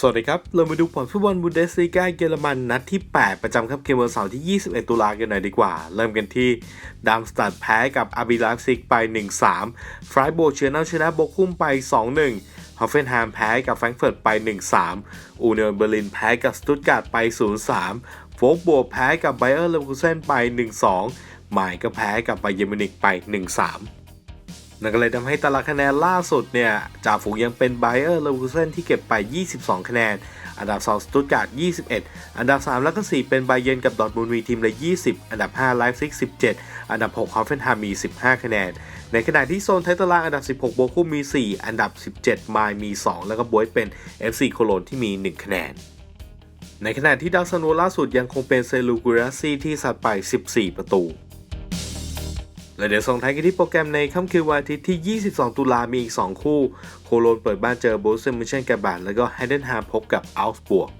สวัสดีครับ เรามาดูผลฟุตบอลบุนเดสลีกาเยอรมันนัดที่ 8 ประจำครับเกมวันเสาร์ที่ 21 ตุลากันหน่อยดีกว่า เริ่มกันที่ดามสตัดแพ้กับอาบิลาซิกไป 1-3 ฟรายโบเชียนาชนะโบกุ้มไป 2-1ฮอฟเฟนแฮมแพ้กับแฟรงก์เฟิร์ตไป 1-3 อูเนียนเบอร์ลินแพ้กับสตุตการ์ดไป 0-3 โฟกบัวแพ้กับไบเออร์เลเวอร์คูเซนไป 1-2 หมายก็แพ้กับไบเยอร์มินิกไป 1-3 นั่นก็เลยทำให้ตารางคะแนนล่าสุดเนี่ยจ่าฝูงยังเป็นไบเออร์เลวอร์เซนที่เก็บไป 22 คะแนน อันดับ 2 สตุตการ์ด 21 อันดับ 3 แล้วก็ 4 เป็นไบเยนกับดอทมุนมีทีมละ 20 อันดับ 5 ไลฟ์ซิก 17 อันดับ 6 ฮอฟเฟนฮามมี 15 คะแนน ในขณะที่โซนท้ายตารางอันดับ 16 โบคุมมี 4 อันดับ 17มายมี 2 แล้วก็บวยเป็น FC โคโลนที่มี 1 คะแนนในขณะที่ดาวซันโวล่าสุดยังคงเป็นเซลูกูราซีที่สัดไป 14 ประตู และเดี๋ยวส่งท้ายกันที่โปรแกรมในค่ำคืนวันอาทิตย์ที่ 22 ตุลามีอีก 2 คู่ โคโลนเปิดบ้านเจอโบสเซมิเชนกาบาดแล้วก็ไฮเดนฮาพบกับอัลส์บวก